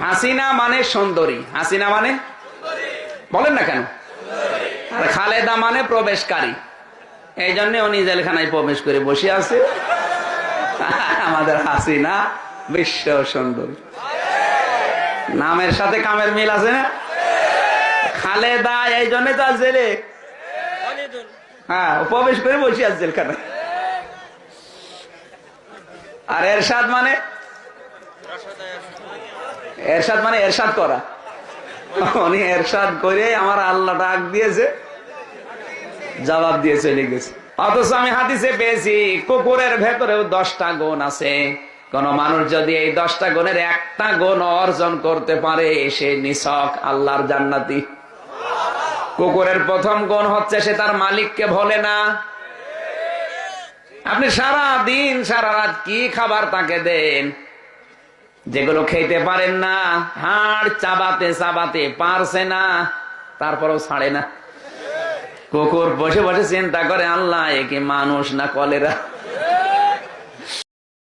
হাসিনা মানে সুন্দরী। হাসিনা মানে? বলেন না কেন? আর খালেদা মানে প্রবেশকারী। এই জন্য উনি জেলখানায় প্রবেশ করে বসে আছে। আমাদের হাসিনা বিশ্ব সুন্দরী। নামের সাথে কামের মিল আছে না? খালেদা, এই জন্য তো জেলে। হ্যাঁ প্রবেশ করে বসে আছে জেলখানায়। আর এরশাদ মানে? এরশাদ মানে এরশাদ করা। উনি এরশাদ করে আমার আল্লাহ ডাক দিয়েছে, জবাব দিয়ে চলে গেছে। অথচ আমি হাদিসে পেয়েছি, কুকুরের ভেতরেও দশটা গুণ আছে। কোন মানুষ যদি এই দশটা গুণের একটা গুণ অর্জন করতে পারে, সে নিছক আল্লাহর জান্নাতি। কুকুরের প্রথম গুণ হচ্ছে সে তার মালিককে ভোলে না। আপনি সারা দিন সারা রাত কি খাবার তাকে দেন? যেগুলো খেতে পারেন না, হাড় চাবাতে চাবাতে পারছে না, তারপরেও ছাড়ে না। কুকুর বসে বসে চিন্তা করে, আল্লাহ একে মানুষ না কলেরা।